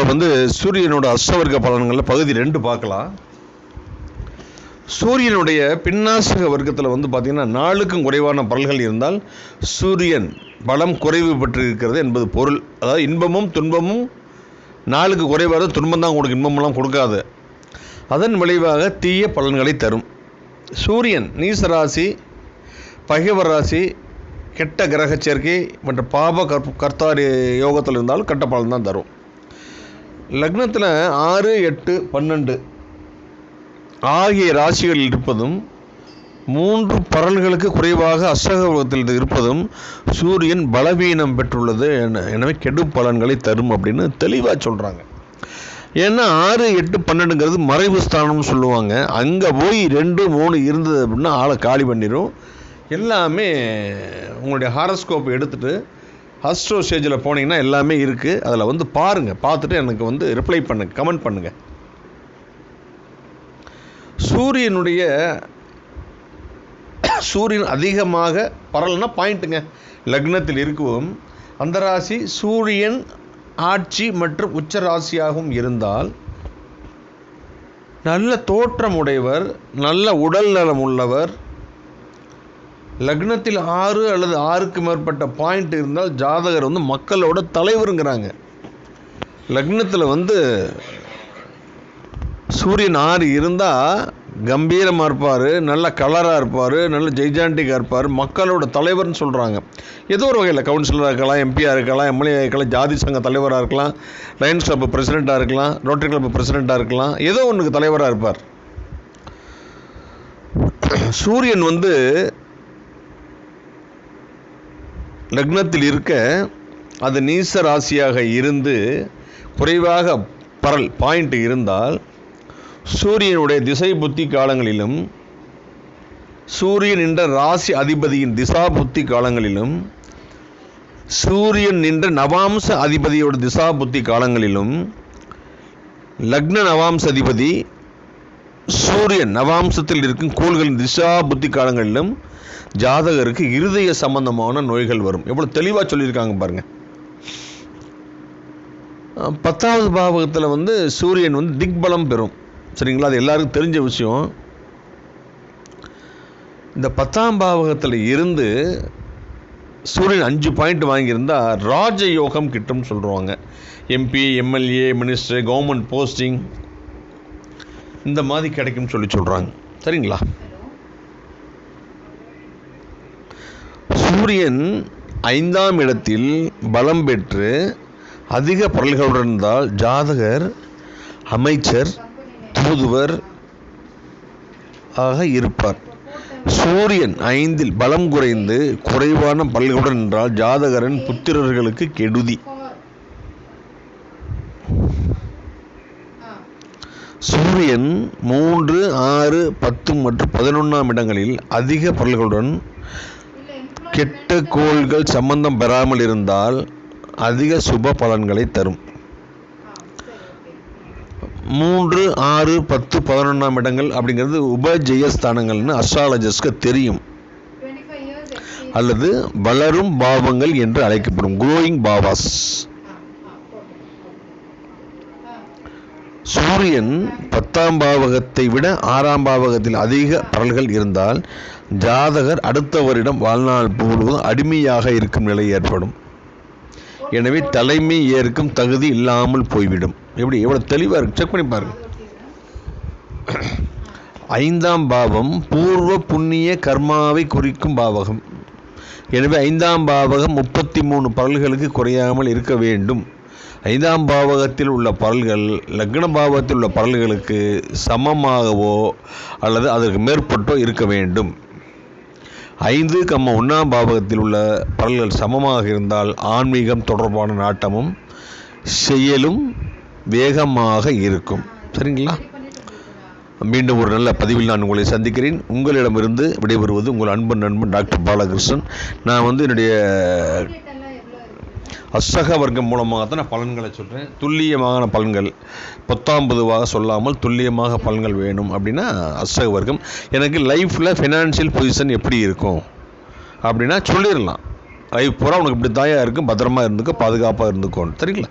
இப்போ வந்து சூரியனோட அஷ்டவர்க்க பலன்களில் பகுதி ரெண்டு பார்க்கலாம். சூரியனுடைய பின்னாசக வர்க்கத்தில் வந்து பார்த்திங்கன்னா நாளுக்கும் குறைவான பலன்கள் இருந்தால் சூரியன் பலம் குறைவு பெற்றிருக்கிறது என்பது பொருள். அதாவது இன்பமும் துன்பமும் நாளுக்கு குறைவாக துன்பம் தான் உங்களுக்கு இன்பமெல்லாம் கொடுக்காது. அதன் விளைவாக தீய பலன்களை தரும். சூரியன் நீசராசி பகைவர் ராசி கெட்ட கிரக சேர்க்கை மற்றும் பாப கற் கர்த்தாரி யோகத்தில் இருந்தாலும் கெட்ட பலன் தான் தரும். லக்னத்தில் ஆறு எட்டு பன்னெண்டு ஆகிய ராசிகளில் இருப்பதும் மூன்று பரல்களுக்கு குறைவாக அஷ்டகத்தில் இருப்பதும் சூரியன் பலவீனம் பெற்றுள்ளது. என- எனவே கெடு பலன்களை தரும் அப்படின்னு தெளிவாக சொல்கிறாங்க ஏன்னா ஆறு எட்டு பன்னெண்டுங்கிறது மறைவு ஸ்தானம்னு சொல்லுவாங்க. அங்கே போய் ரெண்டு மூணு இருந்தது அப்படின்னா ஆளை காலி பண்ணிடும் எல்லாமே உங்களுடைய ஹாரஸ்கோப் எடுத்துகிட்டு ஹஸ்ட்ரோ ஸ்டேஜில் போனீங்கன்னா எல்லாமே இருக்குது அதில் வந்து பாருங்கள் பார்த்துட்டு எனக்கு வந்து ரிப்ளை பண்ணுங்க. கமெண்ட் பண்ணுங்கள் சூரியனுடைய சூரியன் அதிகமாக பரலைன்னா பாயிண்ட்டுங்க. லக்னத்தில் இருக்கவும் அந்த ராசி சூரியன் ஆட்சி மற்றும் உச்ச ராசியாகவும் இருந்தால் நல்ல தோற்றம் உடையவர் நல்ல உடல் நலம் உள்ளவர் லக்னத்தில் ஆறு அல்லது ஆறுக்கு மேற்பட்ட பாயிண்ட் இருந்தால் ஜாதகர் வந்து மக்களோட தலைவருங்கிறாங்க. லக்னத்தில் வந்து சூரியன் ஆறு இருந்தால் கம்பீரமாக இருப்பார் நல்ல கலராக இருப்பார் நல்ல ஜெய்ஜாண்டிக்காக இருப்பார் மக்களோட தலைவர்னு சொல்கிறாங்க ஏதோ ஒரு வகையில் கவுன்சிலராக இருக்கலாம் எம்பியாக இருக்கலாம் எம்எல்ஏ இருக்கலாம் ஜாதி சங்க தலைவராக இருக்கலாம் லயன்ஸ் கிளப் பிரசிடெண்ட்டாக இருக்கலாம் ரோட்டரி கிளப் பிரசிடெண்ட்டாக இருக்கலாம் ஏதோ ஒன்றுக்கு தலைவராக இருப்பார். சூரியன் வந்து லக்னத்தில் இருக்க அது நீச ராசியாக இருந்து குறைவாக பரல் பாயிண்ட் இருந்தால் சூரியனுடைய திசை புத்தி காலங்களிலும் சூரியன் என்ற ராசி அதிபதியின் திசா புத்தி காலங்களிலும் சூரியன் நின்ற நவாம்ச அதிபதியோட திசா புத்தி காலங்களிலும் லக்ன நவாம்ச அதிபதி சூரியன் நவாம்சத்தில் இருக்கும் கோள்களின் திசா புத்தி காலங்களிலும் ஜாதகருக்கு இருதய சம்பந்தமான நோய்கள் வரும். எவ்வளோ தெளிவாக சொல்லியிருக்காங்க பாருங்க. பத்தாவது பாவகத்தில் வந்து சூரியன் வந்து திக்பலம் பெறும். சரிங்களா? அது எல்லாருக்கும் தெரிஞ்ச விஷயம். இந்த பத்தாம் பாவகத்தில் இருந்து சூரியன் அஞ்சு பாயிண்ட் வாங்கியிருந்தா ராஜ யோகம் கிட்டும்னு சொல்லுவாங்க MP MLA minister government posting இந்த மாதிரி கிடைக்கும்னு சொல்லி சொல்கிறாங்க சரிங்களா? சூரியன் ஐந்தாம் இடத்தில் பலம் பெற்று அதிக பரல்களுடன் இருந்தால் ஜாதகர் அமைச்சர் தூதுவர் ஆக இருப்பார். சூரியன் ஐந்தில் பலம் குறைந்து குறைவான பல்களுடன் என்றால் ஜாதகரன் புத்திரர்களுக்கு கெடுதி. சூரியன் மூன்று ஆறு பத்து மற்றும் பதினொன்றாம் இடங்களில் அதிக பரல்களுடன் கெட்ட கோள்கள் சம்பந்தம் பெறாமல் இருந்தால் அதிக சுப பலன்களை தரும். மூன்று ஆறு பத்து பதினொன்றாம் இடங்கள் அப்படிங்கிறது உபஜெயஸ்தானங்கள்னு அஸ்ட்ராலஜர்ஸ்க்கு தெரியும். அல்லது வளரும் பாவங்கள் என்று அழைக்கப்படும் குரோயிங் பாவாஸ் சூரியன் பத்தாம் பாவகத்தை விட ஆறாம் பாவகத்தில் அதிக பரல்கள் இருந்தால் ஜாதகர் அடுத்தவரிடம் வாழ்நாள் முழுவதும் அடிமையாக இருக்கும் நிலை ஏற்படும். எனவே தலைமை ஏற்கும் தகுதி இல்லாமல் போய்விடும். எப்படி? எவ்வளோ தெளிவாக இருக்கு? செக் பண்ணி பாருங்க. ஐந்தாம் பாவம் பூர்வ புண்ணிய கர்மாவை குறிக்கும் பாவகம். எனவே ஐந்தாம் பாவகம் முப்பத்தி மூணு பரல்களுக்கு குறையாமல் இருக்க வேண்டும். ஐந்தாம் பாவகத்தில் உள்ள பரல்கள் லக்ன பாவத்தில் உள்ள பரல்களுக்கு சமமாகவோ அல்லது அதற்கு மேற்பட்டோ இருக்க வேண்டும். ஐந்து கம்ம ஒன்றாம் பாவகத்தில் உள்ள பரல்கள் சமமாக இருந்தால் ஆன்மீகம் தொடர்பான நாட்டமும் செயலும் வேகமாக இருக்கும். சரிங்களா? மீண்டும் ஒரு நல்ல பதிவில் நான் உங்களை சந்திக்கிறேன். உங்களிடமிருந்து விடைபெறுவது உங்கள் அன்பு நண்பன் டாக்டர் பாலகிருஷ்ணன். நான் வந்து என்னுடைய அசக வர்க்கம் மூலமாக தான் நான் பலன்களை சொல்கிறேன் துல்லியமான பலன்கள். பத்தாம் பொதுவாக சொல்லாமல் துல்லியமாக பலன்கள் வேணும் அப்படின்னா அசக வர்க்கம் எனக்கு லைஃப்பில் ஃபினான்ஷியல் பொசிஷன் எப்படி இருக்கும்? அப்படின்னா சொல்லிடலாம். லைஃப் பூரா உனக்கு இப்படி தாயாக இருக்கும் பத்திரமா இருந்துக்கோ பாதுகாப்பாக இருந்துக்கோன்னு. சரிங்களா